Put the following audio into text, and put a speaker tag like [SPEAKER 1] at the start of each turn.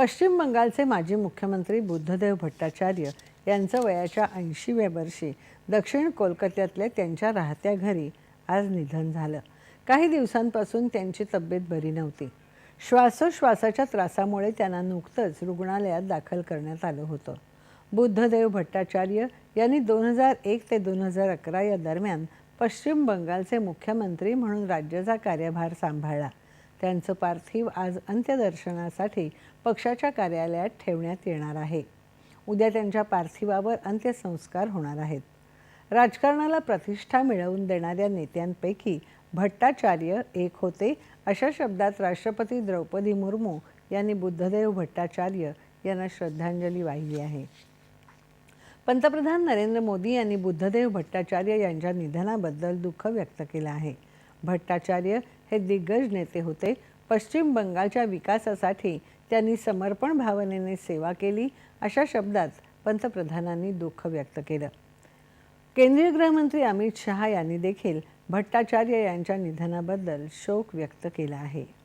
[SPEAKER 1] पश्चिम बंगालचे माजी मुख्यमंत्री बुद्धदेव भट्टाचार्य यांचं वयाच्या ऐंशीव्या वर्षी दक्षिण कोलकात्यातल्या त्यांच्या राहत्या घरी आज निधन झालं. काही दिवसांपासून त्यांची तब्येत बरी नव्हती. श्वासोश्वासाच्या त्रासामुळे त्यांना नुकतंच रुग्णालयात दाखल करण्यात आलं होतं. बुद्धदेव भट्टाचार्य यांनी दोन हजार एक ते दोन हजार अकरा या दरम्यान पश्चिम बंगालचे मुख्यमंत्री म्हणून राज्याचा कार्यभार सांभाळला. त्यांचं पार्थिव आज अंत्यदर्शनासाठी पक्षाच्या कार्यालयात ठेवण्यात येणार आहे. उद्या त्यांच्या पार्थिवावर अंत्यसंस्कार होणार आहेत. राजकारणाला प्रतिष्ठा मिळवून देणाऱ्या नेत्यांपैकी भट्टाचार्य एक होते अशा शब्दात राष्ट्रपती द्रौपदी मुर्मू यांनी बुद्धदेव भट्टाचार्य यांना श्रद्धांजली वाहिली आहे. पंतप्रधान नरेंद्र मोदी यांनी बुद्धदेव भट्टाचार्य यांच्या निधनाबद्दल दुःख व्यक्त केलं आहे. भट्टाचार्य हे दिग्गज नेते होते. पश्चिम बंगालच्या विकासासाठी त्यांनी समर्पण भावनेने सेवा केली अशा शब्दात पंतप्रधानांनी दुःख व्यक्त केलं. केंद्रीय गृहमंत्री अमित शहा यांनी देखील भट्टाचार्य यांच्या निधनाबद्दल शोक व्यक्त केला आहे.